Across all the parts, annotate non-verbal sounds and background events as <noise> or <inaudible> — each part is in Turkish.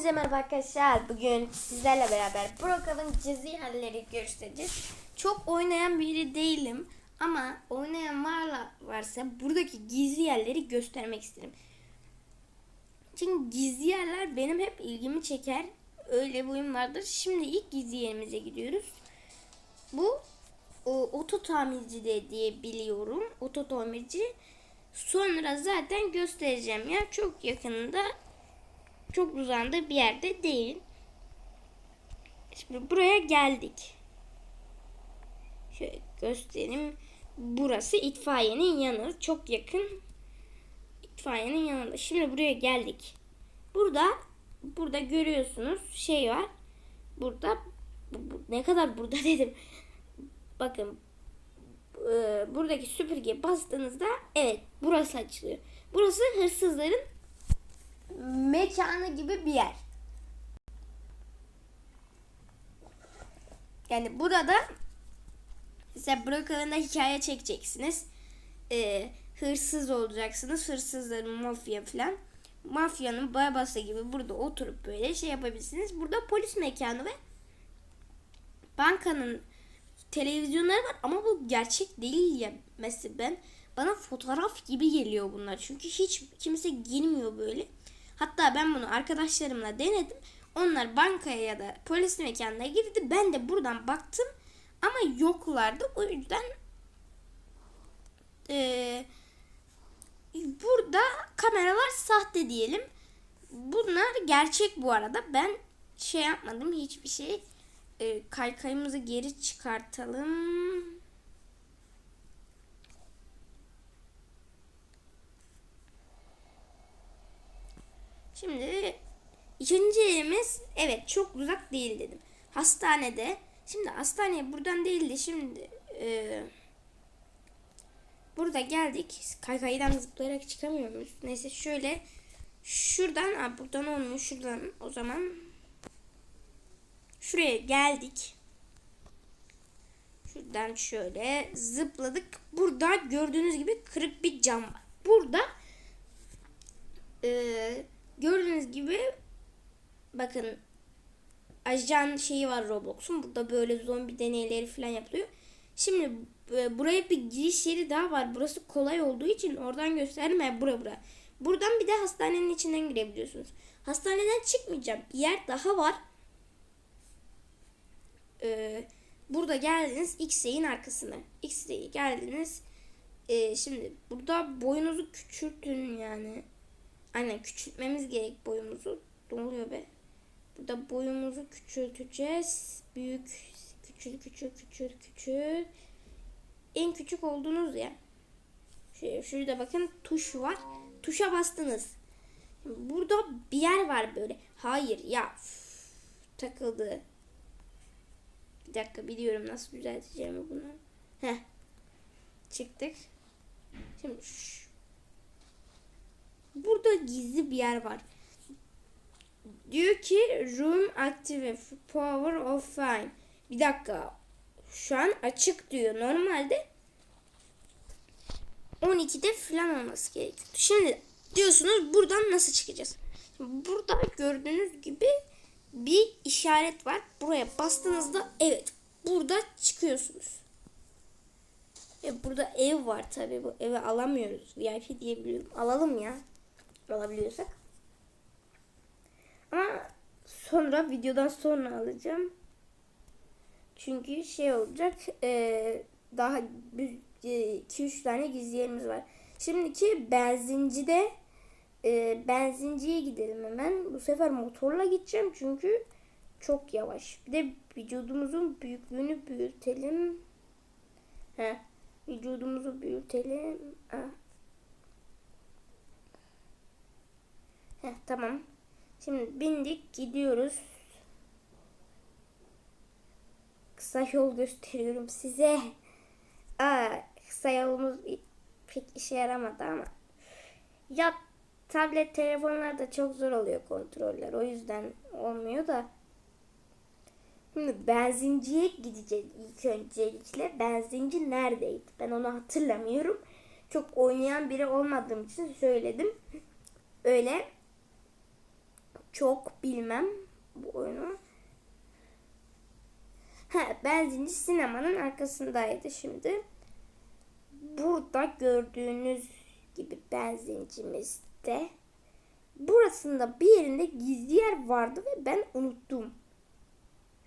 Hepinize merhaba arkadaşlar. Bugün sizlerle beraber Brokov'un cezi halleri göstereceğiz. Çok oynayan biri değilim ama oynayan varla varsa buradaki gizli yerleri göstermek isterim. Çünkü gizli yerler benim hep ilgimi çeker. Öyle bir oyun vardır. Şimdi ilk gizli yerimize gidiyoruz. Bu o, oto tamirci de diye biliyorum. Oto tamirci. Sonra zaten göstereceğim ya çok yakında çok uzandığı bir yerde değil. Şimdi buraya geldik. Şöyle göstereyim. Burası itfaiyenin yanı. Çok yakın. İtfaiyenin yanında. Şimdi buraya geldik. Burada burada görüyorsunuz şey var. Burada bu- bu- ne kadar burada <laughs> dedim. Bakın e, buradaki süpürge bastığınızda evet burası açılıyor. Burası hırsızların mekanı gibi bir yer. Yani burada mesela Brookhaven'da hikaye çekeceksiniz. Ee, hırsız olacaksınız. Hırsızların mafya falan. Mafyanın babası gibi burada oturup böyle şey yapabilirsiniz. Burada polis mekanı ve bankanın televizyonları var ama bu gerçek değil ya. Mesela ben bana fotoğraf gibi geliyor bunlar. Çünkü hiç kimse girmiyor böyle. Hatta ben bunu arkadaşlarımla denedim. Onlar bankaya ya da polis mekanına girdi. Ben de buradan baktım ama yoklardı. O yüzden eee, burada kameralar sahte diyelim. Bunlar gerçek bu arada. Ben şey yapmadım hiçbir şey. Eee, kaykayımızı geri çıkartalım. Şimdi ikinci yerimiz evet çok uzak değil dedim. Hastanede. Şimdi hastaneye buradan değildi. Şimdi e, burada geldik. Kaykaydan zıplayarak çıkamıyor muyuz? Neyse şöyle şuradan aa, buradan olmuyor. Şuradan o zaman şuraya geldik. Şuradan şöyle zıpladık. Burada gördüğünüz gibi kırık bir cam var. Burada ee, gördüğünüz gibi bakın ajan şeyi var Roblox'un. Burada böyle zombi deneyleri falan yapılıyor. Şimdi e, buraya bir giriş yeri daha var. Burası kolay olduğu için oradan gösterdim. Yani bura bura. Buradan bir de hastanenin içinden girebiliyorsunuz. Hastaneden çıkmayacağım. Bir yer daha var. Ee, burada geldiniz X-Ray'in arkasına. X-Ray'e geldiniz. Ee, şimdi burada boyunuzu küçültün yani. Aynen küçültmemiz gerek boyumuzu. Ne oluyor be? Burada boyumuzu küçülteceğiz. Büyük, küçül, küçül, küçül, küçül. En küçük olduğunuz yer. Şöyle, şurada bakın tuş var. Tuşa bastınız. Burada bir yer var böyle. Hayır ya. üf, takıldı. Bir dakika biliyorum nasıl düzelteceğimi bunu. Heh. Çıktık. Şimdi şş, Burada gizli bir yer var. Diyor ki room active power of fine. Bir dakika. Şu an açık diyor. Normalde 12'de falan olması gerekiyor. Şimdi diyorsunuz buradan nasıl çıkacağız? Burada gördüğünüz gibi bir işaret var. Buraya bastığınızda evet burada çıkıyorsunuz. E burada ev var tabi bu evi alamıyoruz. VIP diyebiliyorum. Alalım ya. Alabiliyorsak. Ama sonra videodan sonra alacağım. Çünkü şey olacak. E, daha 2-3 tane gizli yerimiz var. Şimdiki benzincide e, benzinciye gidelim hemen. Bu sefer motorla gideceğim çünkü çok yavaş. Bir de vücudumuzun büyüklüğünü büyütelim. Heh. Vücudumuzu büyütelim. Ah. Heh, tamam. Şimdi bindik gidiyoruz. Kısa yol gösteriyorum size. Aa, kısa yolumuz pek işe yaramadı ama. Ya tablet telefonlarda çok zor oluyor kontroller. O yüzden olmuyor da. Şimdi benzinciye gideceğiz ilk öncelikle. Benzinci neredeydi? Ben onu hatırlamıyorum. Çok oynayan biri olmadığım için söyledim. Öyle çok bilmem bu oyunu. Ha, benzinci sinemanın arkasındaydı şimdi. Burada gördüğünüz gibi benzincimizde burasında bir yerinde gizli yer vardı ve ben unuttum.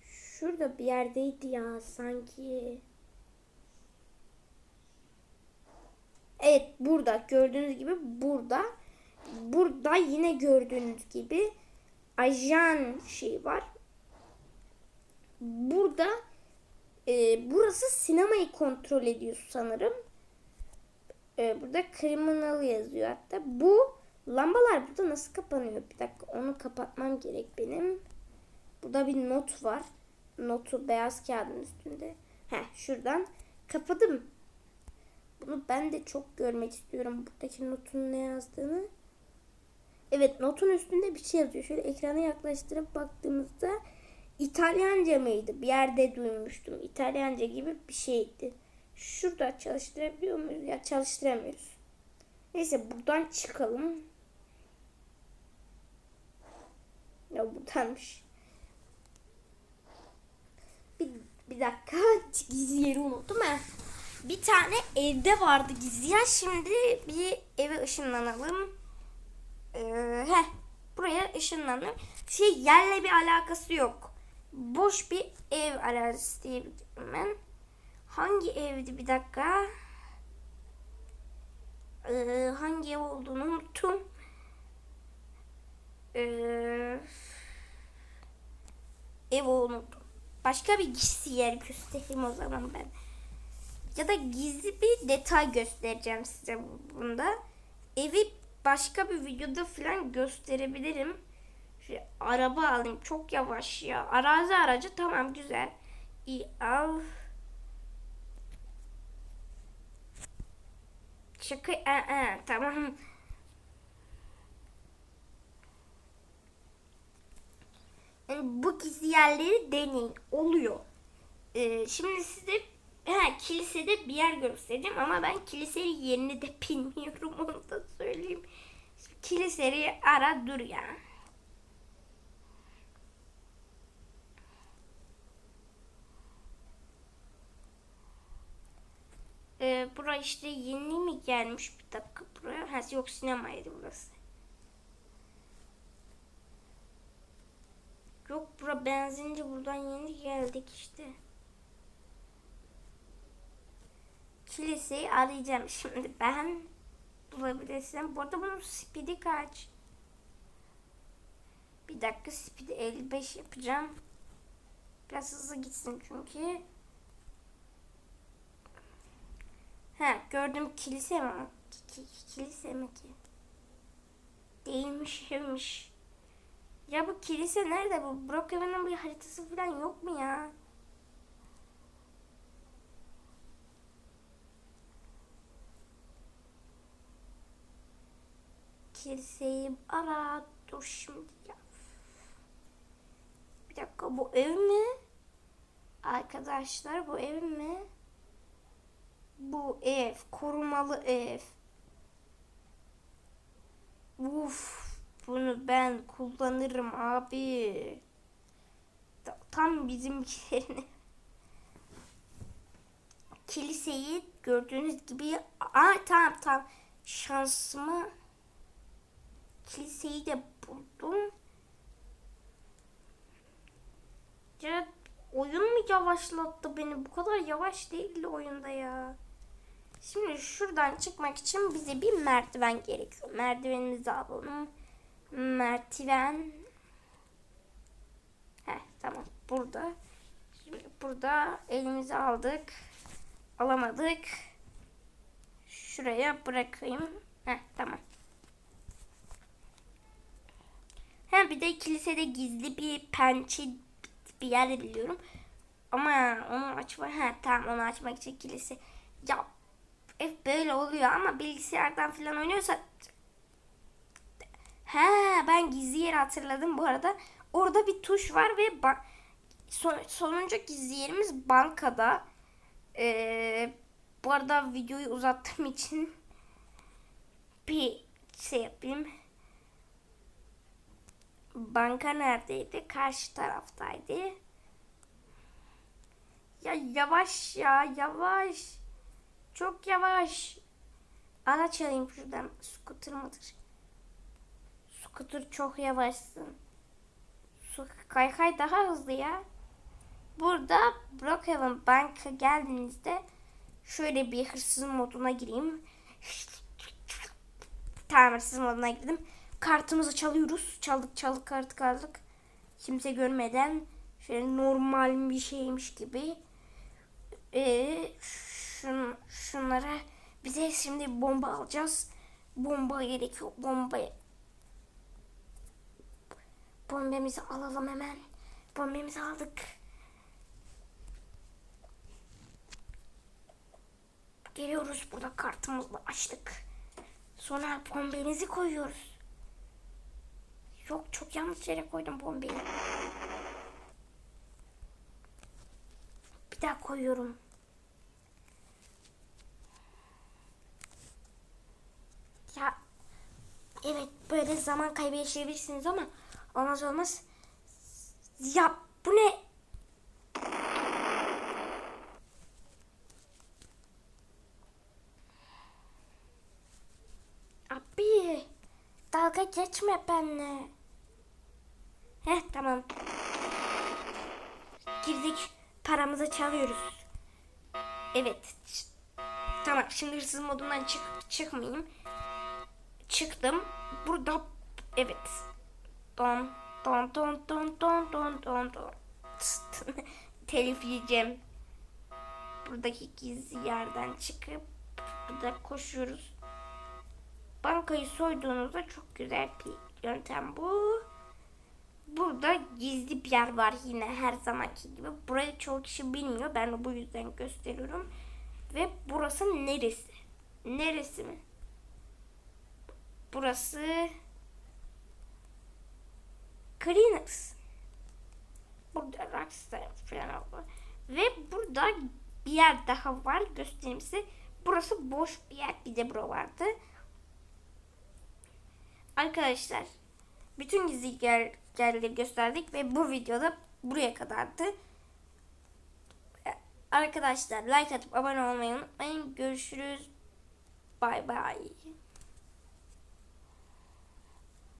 Şurada bir yerdeydi ya sanki. Evet burada gördüğünüz gibi burada. Burada yine gördüğünüz gibi ajan şey var. Burada e, burası sinemayı kontrol ediyor sanırım. E, burada criminal yazıyor hatta. Bu lambalar burada nasıl kapanıyor? Bir dakika onu kapatmam gerek benim. Burada bir not var. Notu beyaz kağıdın üstünde. Heh şuradan kapadım. Bunu ben de çok görmek istiyorum. Buradaki notun ne yazdığını. Evet notun üstünde bir şey yazıyor. Şöyle ekrana yaklaştırıp baktığımızda İtalyanca mıydı? Bir yerde duymuştum. İtalyanca gibi bir şeydi. Şurada çalıştırabiliyor muyuz? Ya çalıştıramıyoruz. Neyse buradan çıkalım. Ya buradanmış. Bir, bir dakika <laughs> gizli yeri unuttum ha. Bir tane evde vardı gizli yer. Şimdi bir eve ışınlanalım. Ee, heh, buraya ışınlandım. Şey yerle bir alakası yok. Boş bir ev arazisi diyebilirim ben. Hangi evdi bir dakika? Ee, hangi ev olduğunu unuttum. Ee, ev unuttum. Başka bir gizli yer göstereyim o zaman ben. Ya da gizli bir detay göstereceğim size bunda. Evi başka bir videoda falan gösterebilirim. Şöyle araba alayım. Çok yavaş ya. Arazi aracı tamam güzel. İyi al. Şaka aa, tamam. Yani bu gizli yerleri deneyin. Oluyor. Ee, şimdi size ha, kilisede bir yer göstereceğim ama ben kilisenin yerini de <laughs> bilmiyorum onu da söyleyeyim. Kiliseyi ara dur ya. Ee, bura işte yeni mi gelmiş bir dakika buraya? Ha, yok sinemaydı burası. Yok bura benzinci buradan yeni geldik işte. Kiliseyi arayacağım şimdi ben. Bulabilirsem. Bu arada bunun speed'i kaç? Bir dakika speed'i 55 yapacağım. Biraz hızlı gitsin çünkü. Ha gördüm kilise mi? Ki, kilise mi ki? Değilmiş şeymiş. Ya bu kilise nerede bu? Brookhaven'ın bir haritası falan yok mu ya? Kiliseyi ara. Dur şimdi ya. Bir dakika bu ev mi? Arkadaşlar bu ev mi? Bu ev. Korumalı ev. Uf. Bunu ben kullanırım abi. Tam bizim yerine. Kiliseyi gördüğünüz gibi. Aa tamam tamam. Şansımı kiliseyi de buldum. Ya oyun mu yavaşlattı beni? Bu kadar yavaş değildi oyunda ya. Şimdi şuradan çıkmak için bize bir merdiven gerekiyor. Merdivenimizi alalım. Merdiven. Heh tamam burada. Şimdi burada elimizi aldık. Alamadık. Şuraya bırakayım. Heh tamam. Ha bir de kilisede gizli bir pençe bir yer biliyorum. Ama onu açma ha tamam onu açmak için kilise. Ya hep böyle oluyor ama bilgisayardan falan oynuyorsa Ha ben gizli yeri hatırladım bu arada. Orada bir tuş var ve ba- son, sonuncu gizli yerimiz bankada. Ee, bu arada videoyu uzattığım için <laughs> bir şey yapayım Banka neredeydi? Karşı taraftaydı. Ya yavaş ya yavaş. Çok yavaş. Araç alayım şuradan. Scooter mıdır? Scooter çok yavaşsın. Kaykay daha hızlı ya. Burada Brookhaven Bank'a geldiğinizde şöyle bir hırsız moduna gireyim. Tamam hırsız moduna girdim. Kartımızı çalıyoruz. Çaldık çaldık kartı aldık. Kimse görmeden şöyle normal bir şeymiş gibi. Ee, şun, şunlara bize şimdi bomba alacağız. Bomba gerekiyor. Bomba. Bombamızı alalım hemen. Bombamızı aldık. Geliyoruz burada kartımızla açtık. Sonra bombemizi koyuyoruz. Yok çok yanlış yere koydum bombeyi. Bir daha koyuyorum. Ya evet böyle zaman kaybı yaşayabilirsiniz ama olmaz olmaz. Ya bu ne? Abi dalga geçme benimle. Heh tamam. Girdik paramızı çalıyoruz. Evet. Tamam şimdi hırsız modundan çık çıkmayayım. Çıktım. Burada evet. Don don don don don don don don. <laughs> Telif yiyeceğim. Buradaki gizli yerden çıkıp burada koşuyoruz. Bankayı soyduğunuzda çok güzel bir yöntem bu. Burada gizli bir yer var yine her zamanki gibi. Burayı çoğu kişi bilmiyor. Ben bu yüzden gösteriyorum. Ve burası neresi? Neresi mi? Burası Kleenex. Burada Rockstar falan var. Ve burada bir yer daha var. Göstereyim size. Burası boş bir yer. Bir de bura vardı. Arkadaşlar bütün gizli yer, yerleri gösterdik ve bu videoda buraya kadardı. Arkadaşlar like atıp abone olmayı unutmayın. Görüşürüz. Bay bay.